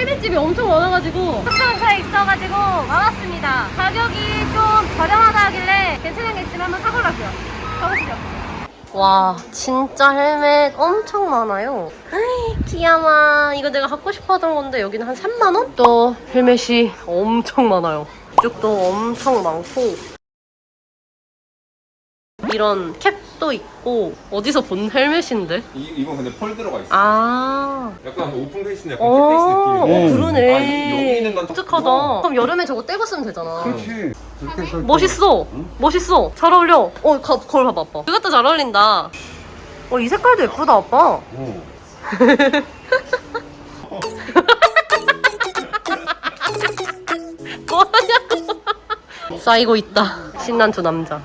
헬멧집이 엄청 많아가지고 추천차에 있어가지고 와봤습니다. 가격이 좀 저렴하다 하길래 괜찮은 게 있으면 한번 사보려고요. 가보시죠. 와 진짜 헬멧 엄청 많아요. 귀여워. 이거 내가 갖고 싶어 하던 건데 여기는 한 3만 원? 또 헬멧이 엄청 많아요. 이쪽도 엄청 많고 이런 캡 도 있고 어디서 본 헬멧인데? 이, 이건 근데 펄 들어가 있어. 아 약간 오픈 페이스인데 약간 어, 캡페이스 어 느낌이고. 그러네. 아, 이- 여기는 난 딱- 독특하다. 어. 그럼 여름에 저거 떼고 쓰면 되잖아. 그렇지. 그렇게 해서 멋있어. 멋있어. 잘 어울려. 어, 거, 거울 봐봐, 아빠. 이것도 잘 어울린다. 어, 이 색깔도 예쁘다, 아빠. 어. 뭐하냐고. 쌓이고 있다. 신난 두 남자.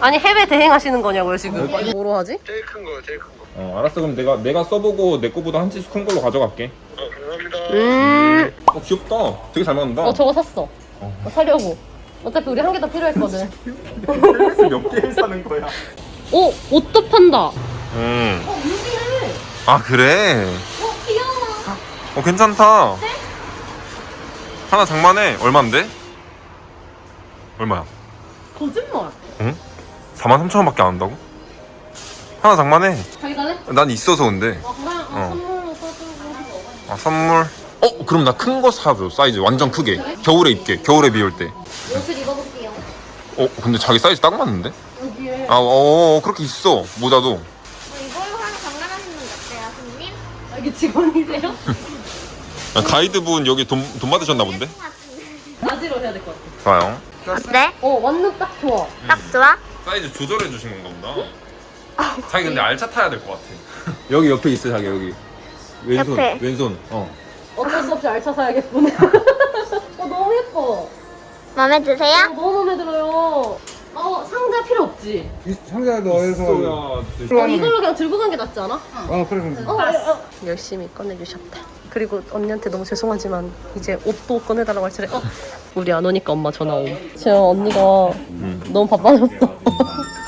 아니, 해외 대행하시는 거냐고요, 지금. 뭐로 하지? 제일 큰 거, 제일 큰 거. 어 알았어 그럼 내가 내가 써보고 내 거보다 한 치수 큰 걸로 가져갈게. 어, 감사합니다. 음. 어 귀엽다. 되게 잘 맞는다. 어, 저거 샀어. 어, 사려고. 어차피 우리 한 개 더 필요했거든. 몇 개를 사는 거야? 어, 옷도 판다. 음. 어, 여기는. 아 그래. 어, 귀여워. 어 괜찮다. 하나 장만해. 얼마인데? 얼마야? 거짓말. 4만 3천 원밖에 안 한다고? 하나 장만해. 자기 달래? 난 있어서 근데. 아, 그래? 아, 어. 선물로 써주고. 아 선물. 어 그럼 나 큰 거 사줘 사이즈 완전 크게. 겨울에 입게. 겨울에 비 올 때. 옷을 입어볼게요. 어 근데 자기 사이즈 딱 맞는데? 여기에. 아 어, 어 그렇게 있어 모자도. 뭐 이걸로 하나 장난하시는 어때요, 손님? 여기 직원이세요? 아, 가이드분 여기 돈, 돈 받으셨나 본데? 바지로 해야 될 것 같아. 좋아요. 어때? 어, 완전 딱 좋아. 딱 좋아? 사이즈 조절해 주신 건가 보다. 자기 근데 알차 타야 될 것 같아. 여기 옆에 있어 자기 여기. 왼손 옆에. 왼손. 어. 어쩔 수 없이 알차 사야겠구나. 어, 너무 예뻐. 마음에 어, 드세요? 너무 마음에 들어요. 어, 상자 필요 없지? 이 상자 넣어서. 어, 이걸로 그냥 들고 간 게 낫지 않아? 어, 그래, 그래. 어, 어, 어. 열심히 꺼내주셨다. 그리고 언니한테 너무 죄송하지만 이제 옷도 꺼내달라고 할 차례. 어, 우리 안 오니까 엄마 전화 옴. 지금 언니가 너무 바빠졌어.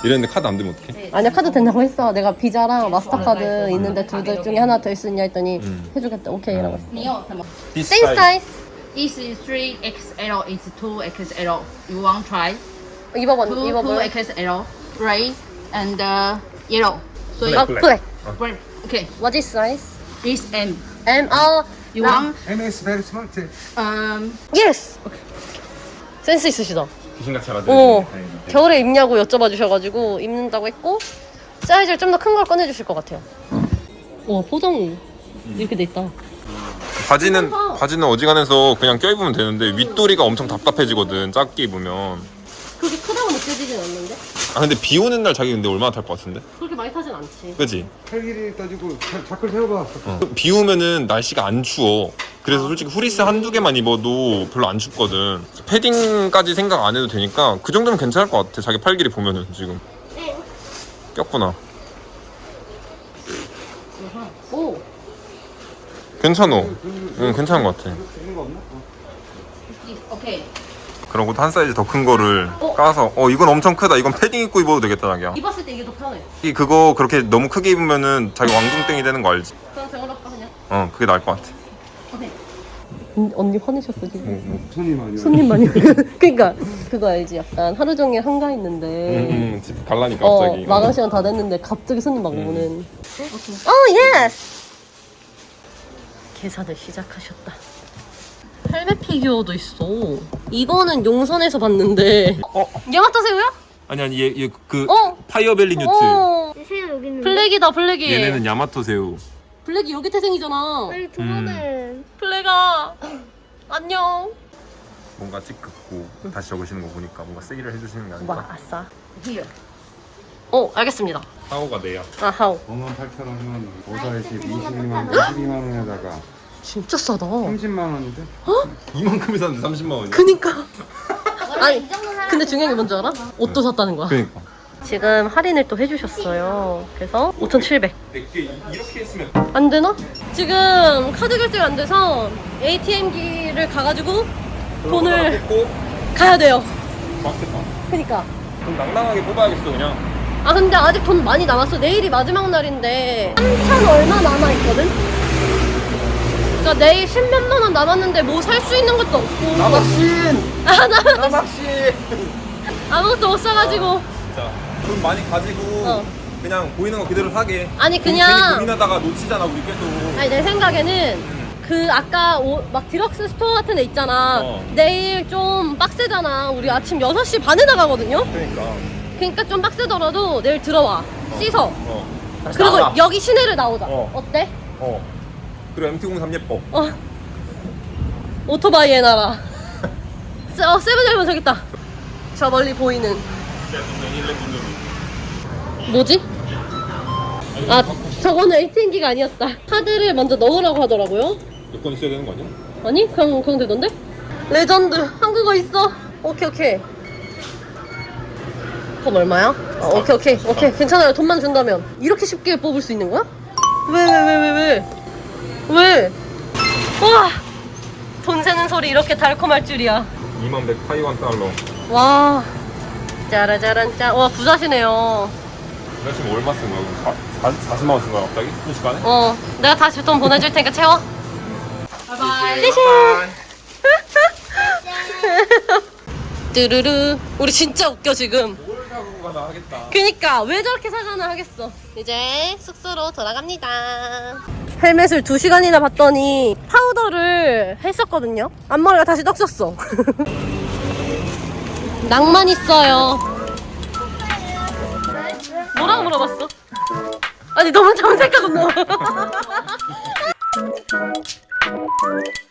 이랬는데 카드 안 되면 어떡해? 아니야 카드 된다고 했어. 내가 비자랑 마스터카드 있는데 둘 중에 하나 더 있으냐 했더니 해주겠다. 오케이라고 했어. 你要什么 This Same size. This is 3XL, it's 2XL. You want try? 입어봐, 2, 입어봐. 2XL, red and uh, yellow. So 아, 블랙. 블랙. black. Okay, What is size? this M. M. 어, You 나- want MS 베리 스마트. um Yes. 센스 있으시다. 귀신같이 알아들으 어. 겨울에 입냐고 여쭤봐 주셔가지고 입는다고 했고 사이즈를 좀 더 큰 걸 꺼내 주실 것 같아요. 와 포장 이렇게 돼 있다. 바지는. 바지는 어지간해서 그냥 껴입으면 되는데 윗도리가 엄청 답답해지거든 작게 입으면. 그렇게 크다고 느껴지진 않는데? 아 근데 비 오는 날 자기 근데 얼마나 탈 것 같은데? 그렇게 많이 타진 않지. 그지? 팔길이 따지고 자- 자클 세워봐. 비 오면은 날씨가 안 추워. 그래서 솔직히 후리스 한두 개만 입어도 별로 안 춥거든. 패딩까지 생각 안 해도 되니까 그 정도면 괜찮을 것 같아. 자기 팔 길이 보면은 지금. 꼈구나. 오. 괜찮어. 응, 괜찮은 것 같아. 있는 거 없나? this. Okay. 그러고 한 사이즈 더 큰 거를 어? 까서 어 이건 엄청 크다. 이건 패딩 입고 입어도 되겠다 자기야. 입었을 때 이게 더 편해. 이 그거 그렇게 너무 크게 입으면은 자기 왕중땡이 되는 거 알지? 그럼 제가 할까 그냥. 어 그게 나을 것 같아. 오케이. 언니 화내셨어 지금. 손님 아니야. 손님 많이. 그러니까 그거 알지? 약간 하루 종일 한가 있는데. 음, 집 갈라니까 어 갑자기. 마감 시간 다 됐는데 갑자기 손님 막 음. 오는. 어 예스. 계산을 시작하셨다. 헬멧 피규어도 있어. 이거는 용선에서 봤는데. 어? 야마토 새우야? 아니 아니 얘얘그 어. 파이어벨리 뉴트. 어. 새우 여기 있는데. 블랙이다 블랙이. 얘네는 야마토 새우. 블랙이 여기 태생이잖아. 두 번은. 블랙아 안녕. 뭔가 찌긋고 다시 적으시는 거 보니까 뭔가 세일을 해주시는 게 와 아닐까? 아싸. Here. 어 알겠습니다. 하오가 내야. 아하오. 5만 8천 원이면 5사에씩 22만 22만 원에다가 진짜 싸다. 30만 원인데? 이만큼이 샀는데 30만 원이야? 그니까. 아니 근데 중요한 게 뭔지 알아? 옷도 샀다는 거야. 그러니까. 지금 할인을 또 해주셨어요. 그래서 5,700. 내게 이렇게 했으면 안 되나? 지금 카드 결제가 안 돼서 ATM기를 가가지고 돈을 가야 돼요. 맞겠다. 그니까. 좀 낭낭하게 뽑아야겠어 그냥. 아 근데 아직 돈 많이 남았어. 내일이 마지막 날인데 3천 얼마 남아 있거든. 그러니까 내일 10몇만 원 남았는데 뭐 살 수 있는 것도 없고. 나박신! 아, 나 나박신! 아무것도 못 사가지고. 진짜 돈 많이 가지고 어. 그냥 보이는 거 그대로 사게 아니, 괜히 그냥- 고민하다가 놓치잖아 우리 계속 아니 내 생각에는 그 아까 오- 막 디럭스 스토어 같은 데 있잖아. 어. 내일 좀 빡세잖아. 우리 아침 6시 반에 나가거든요. 그러니까 그러니까 좀 빡세더라도 내일 들어와. 씻어. 어 다시 그리고 나가. 여기 시내를 나오자. 어. 어. 때 어 그리고 MT03 예뻐 어. 오토바이의 나라. 세- 어, 세븐일레븐 저기 있다. 저 멀리 보이는. 뭐지? 아, 저거는 ATM기가 아니었다. 카드를 먼저 넣으라고 하더라고요. 여권 있어야 되는 거 아니야? 아니, 그냥, 그냥 되던데? 레전드. 한국어 있어. 오케이, 오케이. 그럼 얼마야? 어, 오케이, 오케이. 오케이. 괜찮아요. 돈만 준다면. 이렇게 쉽게 뽑을 수 있는 거야? 왜, 왜, 왜, 왜, 왜? 왜? 와! 돈 세는 소리 이렇게 달콤할 줄이야. 2만 100 타이완 달러 와. 짜라짜란 짜. 와, 부자시네요. 내가 지금 얼마 쓴 거야? 4, 40만 원 쓴 거야 갑자기? 순식간에? 어, 내가 다시 돈 보내줄 테니까 채워. 바이바이 뚜루루. 우리 진짜 웃겨, 지금. 뭘 사고 가나 하겠다 그니까 왜 저렇게 사가나 하겠어. 이제 숙소로 돌아갑니다. 헬멧을 2시간이나 봤더니 파우더를 했었거든요. 앞머리가 다시 떡졌어. 낭만 있어요. 뭐라고 물어봤어? 아니 너무 정색하고 너.